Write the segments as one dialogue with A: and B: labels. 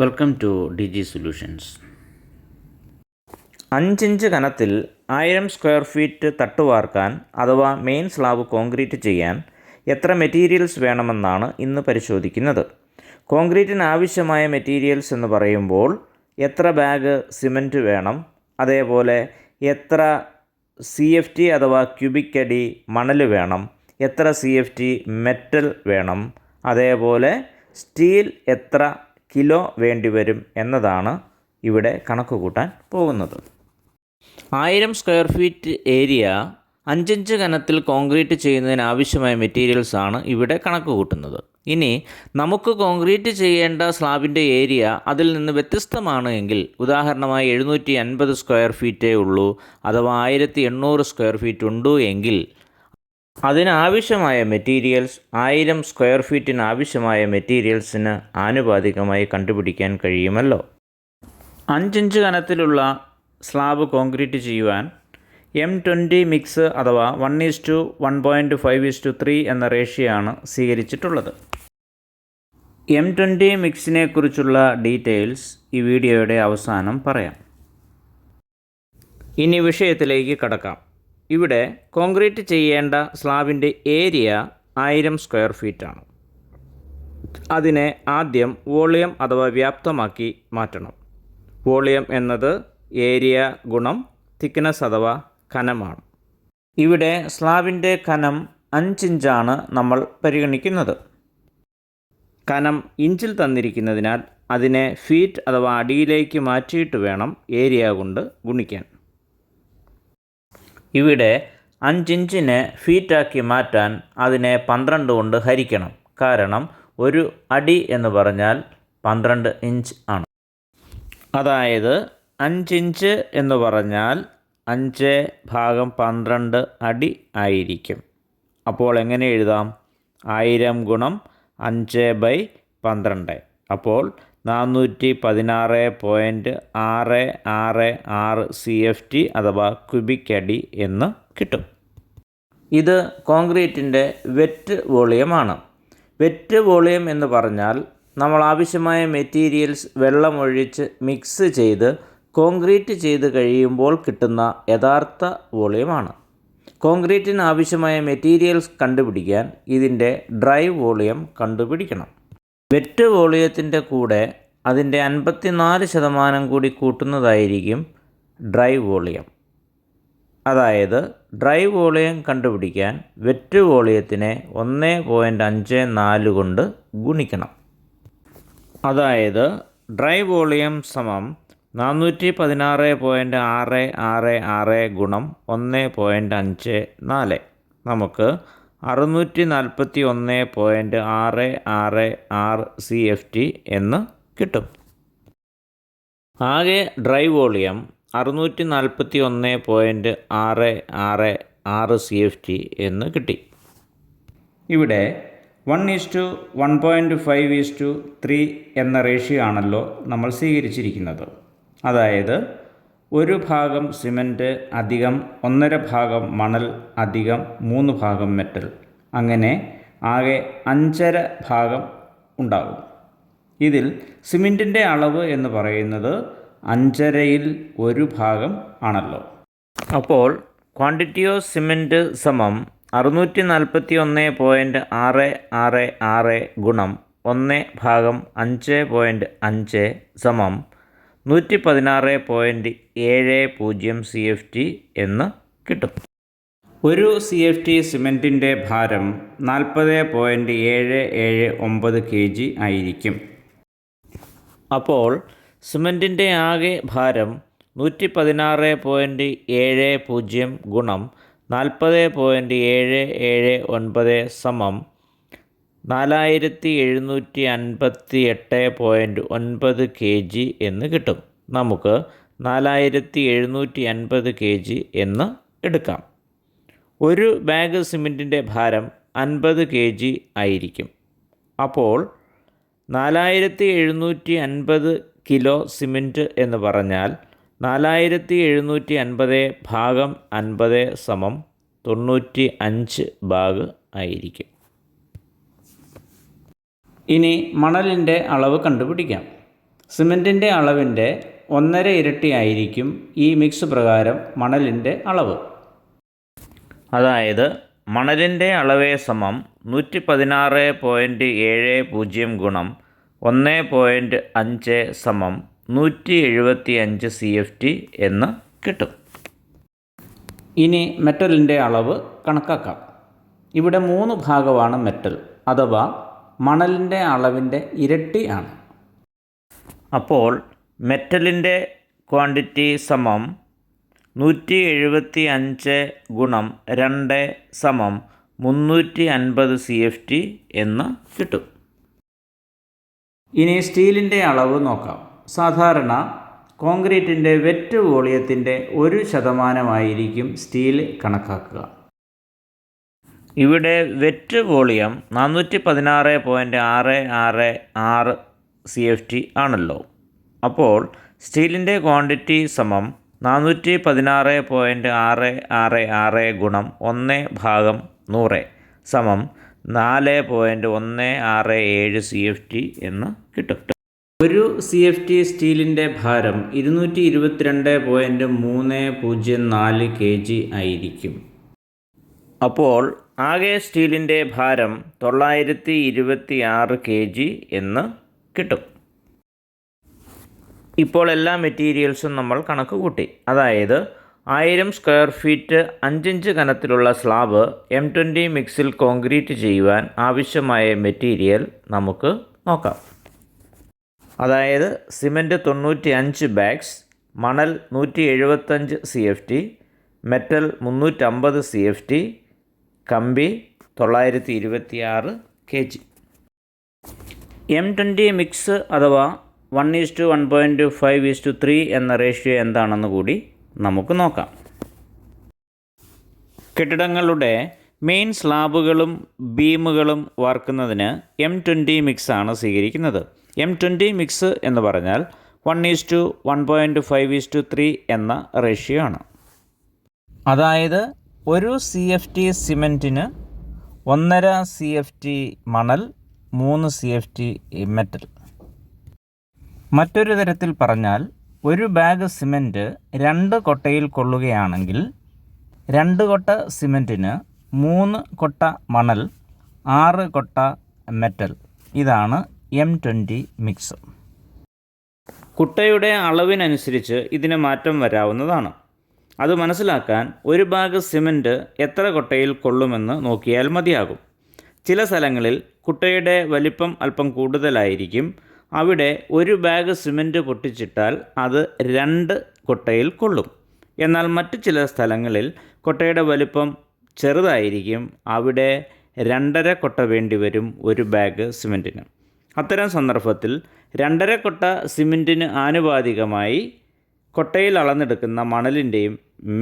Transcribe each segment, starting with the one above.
A: Welcome to D G solutions അഞ്ചിഞ്ച് കനത്തിൽ ആയിരം square feet തട്ടുവാർക്കാൻ അഥവാ മെയിൻ സ്ലാബ് കോൺക്രീറ്റ് ചെയ്യാൻ എത്ര മെറ്റീരിയൽസ് വേണമെന്നാണ് ഇന്ന് പരിശോധിക്കുന്നത്. കോൺക്രീറ്റിന് ആവശ്യമായ മെറ്റീരിയൽസ് എന്ന് പറയുമ്പോൾ എത്ര ബാഗ് സിമന്റ് വേണം അതേപോലെ എത്ര സി എഫ് ടി അഥവാ ക്യൂബിക് അടി മണൽ വേണം എത്ര സി എഫ് ടി മെറ്റൽ വേണം അതേപോലെ സ്റ്റീൽ എത്ര കിലോ വേണ്ടിവരും എന്നതാണ് ഇവിടെ കണക്ക് കൂട്ടാൻ പോകുന്നത്. ആയിരം സ്ക്വയർ ഫീറ്റ് ഏരിയ അഞ്ചഞ്ച് കനത്തിൽ കോൺക്രീറ്റ് ചെയ്യുന്നതിന് ആവശ്യമായ മെറ്റീരിയൽസ് ആണ് ഇവിടെ കണക്ക് കൂട്ടുന്നത് ഇനി നമുക്ക് കോൺക്രീറ്റ് ചെയ്യേണ്ട സ്ലാബിന്റെ ഏരിയ അതിൽ നിന്ന് വ്യത്യസ്തമാണ് എങ്കിൽ ഉദാഹരണമായി എഴുന്നൂറ്റി അൻപത് സ്ക്വയർ ഫീറ്റേ ഉള്ളൂ അഥവാ ആയിരത്തി എണ്ണൂറ് സ്ക്വയർ ഫീറ്റ് ഉണ്ടു എങ്കിൽ അതിനാവശ്യമായ മെറ്റീരിയൽസ് ആയിരം സ്ക്വയർ ഫീറ്റിന് ആവശ്യമായ മെറ്റീരിയൽസിന് ആനുപാതികമായി കണ്ടുപിടിക്കാൻ കഴിയുമല്ലോ. അഞ്ചിഞ്ച് കനത്തിലുള്ള സ്ലാബ് കോൺക്രീറ്റ് ചെയ്യുവാൻ എം ട്വന്റി മിക്സ് അഥവാ one is to one point five is to three എന്ന റേഷ്യോയാണ് സ്വീകരിച്ചിട്ടുള്ളത്. എം ട്വന്റി മിക്സിനെ കുറിച്ചുള്ള ഡീറ്റെയിൽസ് ഈ വീഡിയോയുടെ അവസാനം പറയാം. ഇനി വിഷയത്തിലേക്ക് കടക്കാം. ഇവിടെ കോൺക്രീറ്റ് ചെയ്യേണ്ട സ്ലാബിന്റെ ഏരിയ ആയിരം സ്ക്വയർ ഫീറ്റാണ് അതിനെ ആദ്യം വോളിയം അഥവാ വ്യാപ്തമാക്കി മാറ്റണം. വോളിയം എന്നത് ഏരിയ ഗുണം തിക്നെസ് അഥവാ കനമാണ്. ഇവിടെ സ്ലാബിന്റെ കനം അഞ്ചിഞ്ചാണ് നമ്മൾ പരിഗണിക്കുന്നത്. കനം ഇഞ്ചിൽ തന്നിരിക്കുന്നതിനാൽ അതിനെ ഫീറ്റ് അഥവാ അടിയിലേക്ക് മാറ്റിയിട്ട് വേണം ഏരിയ കൊണ്ട് ഗുണിക്കാൻ. ഇവിടെ അഞ്ചിഞ്ചിനെ ഫീറ്റാക്കി മാറ്റാൻ അതിനെ പന്ത്രണ്ട് കൊണ്ട് ഹരിക്കണം. കാരണം ഒരു അടി എന്ന് പറഞ്ഞാൽ പന്ത്രണ്ട് ഇഞ്ച് ആണ്. അതായത് അഞ്ചിഞ്ച് എന്ന് പറഞ്ഞാൽ അഞ്ച് ഭാഗം പന്ത്രണ്ട് അടി ആയിരിക്കും. അപ്പോൾ എങ്ങനെ എഴുതാം? ആയിരം ഗുണം അഞ്ച് ബൈ പന്ത്രണ്ട്. അപ്പോൾ നാനൂറ്റി പതിനാറ് പോയിന്റ് ആറ് ആറ് ആറ് സി എഫ് ടി അഥവാ ക്യുബിക് അടി എന്ന് കിട്ടും. ഇത് കോൺക്രീറ്റിന്റെ വെറ്റ് വോളിയമാണ്. വെറ്റ് വോളിയം എന്ന് പറഞ്ഞാൽ നമ്മൾ ആവശ്യമായ മെറ്റീരിയൽസ് വെള്ളമൊഴിച്ച് മിക്സ് ചെയ്ത് കോൺക്രീറ്റ് ചെയ്ത് കഴിയുമ്പോൾ കിട്ടുന്ന യഥാർത്ഥ വോളിയമാണ്. കോൺക്രീറ്റിന് ആവശ്യമായ മെറ്റീരിയൽസ് കണ്ടുപിടിക്കാൻ ഇതിന്റെ ഡ്രൈ വോളിയം കണ്ടുപിടിക്കണം. വെറ്റ് വോളിയത്തിന്റെ കൂടെ അതിന്റെ അൻപത്തിനാല് ശതമാനം കൂടി കൂട്ടുന്നതായിരിക്കും ഡ്രൈ വോളിയം. അതായത് ഡ്രൈ വോളിയം കണ്ടുപിടിക്കാൻ വെറ്റ് വോളിയത്തിനെ ഒന്ന് പോയിന്റ് അഞ്ച് നാല് കൊണ്ട് ഗുണിക്കണം. അതായത് ഡ്രൈ വോളിയം സമം നാനൂറ്റി പതിനാറ് പോയിന്റ് ആറ് ആറ് ആറ് ഗുണം ഒന്ന് പോയിന്റ് അഞ്ച് നാല്. നമുക്ക് അറുന്നൂറ്റി നാൽപ്പത്തി ഒന്ന് പോയിന്റ് ആറ് ആറ് ആറ് സി എഫ് ടി എന്ന് കിട്ടും. ആകെ ഡ്രൈ വോളിയം അറുന്നൂറ്റി നാൽപ്പത്തി ഒന്ന് പോയിന്റ് ആറ് ആറ് ആറ് സി എഫ് ടി എന്ന് കിട്ടി. ഇവിടെ one is to one point five is to three എന്ന റേഷ്യോ ആണല്ലോ നമ്മൾ സ്വീകരിച്ചിരിക്കുന്നത്. അതായത് ഒരു ഭാഗം സിമന്റ് അധികം ഒന്നര ഭാഗം മണൽ അധികം മൂന്ന് ഭാഗം മെറ്റൽ. അങ്ങനെ ആകെ അഞ്ചര ഭാഗം ഉണ്ടാകും. ഇതിൽ സിമന്റിന്റെ അളവ് എന്ന് പറയുന്നത് അഞ്ചരയിൽ ഒരു ഭാഗം ആണല്ലോ. അപ്പോൾ ക്വാണ്ടിറ്റി ഓഫ് സിമന്റ് സമം അറുന്നൂറ്റി നാൽപ്പത്തി ഒന്ന് പോയിന്റ് ആറ് ആറ് ആറ് ഗുണം ഒന്ന് ഭാഗം അഞ്ച് പോയിന്റ് അഞ്ച് സമം നൂറ്റി പതിനാറ് പോയിന്റ് ഏഴ് പൂജ്യം സി എഫ് ടി എന്ന് കിട്ടും. ഒരു സി എഫ് ടി സിമെന്റിന്റെ ഭാരം നാൽപ്പത് പോയിന്റ് ഏഴ് ഏഴ് ഒമ്പത് കെ ജി ആയിരിക്കും. അപ്പോൾ സിമെന്റിന്റെ ആകെ ഭാരം നൂറ്റി പതിനാറ് പോയിന്റ് ഏഴ് പൂജ്യം ഗുണം നാൽപ്പത് പോയിന്റ് ഏഴ് ഏഴ് ഒൻപത് സമം നാലായിരത്തി എഴുന്നൂറ്റി അൻപത്തി എട്ട് പോയിന്റ് ഒൻപത് കെ ജി എന്ന് കിട്ടും. നമുക്ക് നാലായിരത്തി എഴുന്നൂറ്റി അൻപത് കെ ജി എന്ന് എടുക്കാം. ഒരു ബാഗ് സിമെന്റിന്റെ ഭാരം അൻപത് കെ ജി ആയിരിക്കും. അപ്പോൾ നാലായിരത്തി എഴുന്നൂറ്റി അൻപത് കിലോ സിമെന്റ് എന്ന് പറഞ്ഞാൽ നാലായിരത്തി എഴുന്നൂറ്റി അൻപത് ഭാഗം അൻപത് സമം തൊണ്ണൂറ്റി അഞ്ച് ബാഗ് ആയിരിക്കും. ഇനി മണലിന്റെ അളവ് കണ്ടുപിടിക്കാം. സിമന്റിന്റെ അളവിന്റെ ഒന്നര ഇരട്ടിയായിരിക്കും ഈ മിക്സ് പ്രകാരം മണലിന്റെ അളവ്. അതായത് മണലിന്റെ അളവേ സമം നൂറ്റി പതിനാറ് പോയിന്റ് ഏഴ് പൂജ്യം ഗുണം ഒന്ന് പോയിന്റ് അഞ്ച് സമം നൂറ്റി എഴുപത്തി അഞ്ച് സി എഫ് ടി എന്ന് കിട്ടും. ഇനി മെറ്റലിന്റെ അളവ് കണക്കാക്കാം. ഇവിടെ മൂന്ന് ഭാഗമാണ് മെറ്റൽ അഥവാ മണലിന്റെ അളവിന്റെ ഇരട്ടി ആണ്. അപ്പോൾ മെറ്റലിന്റെ ക്വാണ്ടിറ്റി സമം നൂറ്റി എഴുപത്തി അഞ്ച് ഗുണം രണ്ട് സമം മുന്നൂറ്റി അൻപത് സി എഫ് ടി എന്ന് കിട്ടും. ഇനി സ്റ്റീലിന്റെ അളവ് നോക്കാം. സാധാരണ കോൺക്രീറ്റിന്റെ വെറ്റ് വോളിയത്തിന്റെ ഒരു ശതമാനമായിരിക്കും സ്റ്റീൽ കണക്കാക്കുക. ഇവിടെ വെറ്റ് വോളിയം നാനൂറ്റി പതിനാറ് പോയിന്റ് ആറ് ആറ് ആറ് സി എഫ് ടി ആണല്ലോ. അപ്പോൾ സ്റ്റീലിന്റെ ക്വാണ്ടിറ്റി സമം നാനൂറ്റി പതിനാറ് പോയിന്റ് ആറ് ആറ് ആറ് ഗുണം ഒന്ന് ഭാഗം നൂറ് സമം നാല് പോയിന്റ് ഒന്ന് ആറ് ഏഴ് സി എഫ് ടി എന്ന് കിട്ടും. ഒരു സി എഫ് ടി സ്റ്റീലിന്റെ ഭാരം ഇരുന്നൂറ്റി ഇരുപത്തിരണ്ട് പോയിന്റ് മൂന്ന് പൂജ്യം നാല് കെ ജി ആയിരിക്കും. അപ്പോൾ ആകെ സ്റ്റീലിന്റെ ഭാരം തൊള്ളായിരത്തി ഇരുപത്തി ആറ് കെ ജി എന്ന് കിട്ടും. ഇപ്പോൾ എല്ലാ മെറ്റീരിയൽസും നമ്മൾ കണക്ക് കൂട്ടി. അതായത് ആയിരം സ്ക്വയർ ഫീറ്റ് അഞ്ചിഞ്ച് കനത്തിലുള്ള സ്ലാബ് എം ട്വന്റി മിക്സിൽ കോൺക്രീറ്റ് ചെയ്യുവാൻ ആവശ്യമായ മെറ്റീരിയൽ നമുക്ക് നോക്കാം. അതായത് സിമന്റ് തൊണ്ണൂറ്റി അഞ്ച് ബാഗ്സ് മണൽ നൂറ്റി എഴുപത്തഞ്ച് സി എഫ് ടി മെറ്റൽ മുന്നൂറ്റമ്പത് സി എഫ് ടി കമ്പി തൊള്ളായിരത്തി ഇരുപത്തിയാറ് K G. M twenty mix അഥവാ one is to one point five is to three എന്ന റേഷ്യോ എന്താണെന്ന് കൂടി നമുക്ക് നോക്കാം. കെട്ടിടങ്ങളുടെ മെയിൻ സ്ലാബുകളും ബീമുകളും വാർക്കുന്നതിന് എം ട്വന്റി മിക്സാണ് സ്വീകരിക്കുന്നത്. എം ട്വന്റി മിക്സ് എന്ന് പറഞ്ഞാൽ one is to one point five is to three എന്ന റേഷ്യോ ആണ്. അതായത് ഒരു സി എഫ് ടി സിമെന്റിന് ഒന്നര സി എഫ് ടി മണൽ മൂന്ന് സി എഫ് ടി മെറ്റൽ മറ്റൊരു തരത്തിൽ പറഞ്ഞാൽ ഒരു ബാഗ് സിമന്റ് രണ്ട് കൊട്ടയിൽ കൊള്ളുകയാണെങ്കിൽ രണ്ട് കൊട്ട സിമന്റിന് മൂന്ന് കൊട്ട മണൽ ആറ് കൊട്ട മെറ്റൽ ഇതാണ് എം ട്വന്റി മിക്സ് കുട്ടയുടെ അളവിനനുസരിച്ച് ഇതിന് മാറ്റം വരാവുന്നതാണ്. അത് മനസ്സിലാക്കാൻ ഒരു ബാഗ് സിമന്റ് എത്ര കൊട്ടയിൽ കൊള്ളുമെന്ന് നോക്കിയാൽ മതിയാകും. ചില സ്ഥലങ്ങളിൽ കുട്ടയുടെ വലിപ്പം അല്പം കൂടുതലായിരിക്കും. അവിടെ ഒരു ബാഗ് സിമന്റ് പൊട്ടിച്ചിട്ടാൽ അത് രണ്ട് കൊട്ടയിൽ കൊള്ളും. എന്നാൽ മറ്റ് ചില സ്ഥലങ്ങളിൽ കൊട്ടയുടെ വലിപ്പം ചെറുതായിരിക്കും. അവിടെ രണ്ടര കൊട്ട വേണ്ടി വരും ഒരു ബാഗ് സിമന്റിന് അത്തരം സന്ദർഭത്തിൽ രണ്ടര കൊട്ട സിമന്റിന് ആനുപാതികമായി കൊട്ടയിൽ അളന്നെടുക്കുന്ന മണലിന്റെയും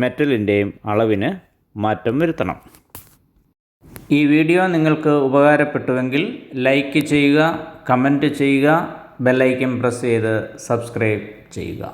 A: മെറ്റലിന്റെയും അളവിന് മാറ്റം വരുത്തണം. ഈ വീഡിയോ നിങ്ങൾക്ക് ഉപകാരപ്പെട്ടുവെങ്കിൽ ലൈക്ക് ചെയ്യുക കമന്റ് ചെയ്യുക ബെല്ലൈക്കൻ പ്രസ് ചെയ്ത് സബ്സ്ക്രൈബ് ചെയ്യുക.